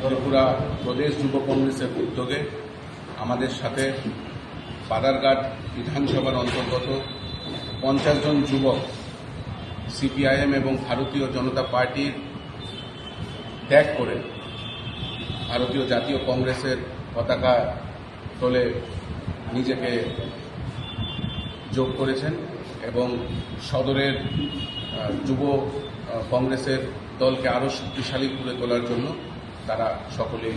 ত্রিপুরা প্রদেশ যুব কংগ্রেসের উদ্যোগে আমাদের সাথে বাদারঘাট বিধানসভার অন্তর্গত পঞ্চাশ জন যুবক, সিপিআইএম এবং ভারতীয় জনতা পার্টির ত্যাগ করে ভারতীয় জাতীয় কংগ্রেসের পতাকা তলে নিজেকে যোগ করেছেন এবং সদরের যুব কংগ্রেসের দলকে আরও শক্তিশালী করে তোলার জন্য তারা সকলেই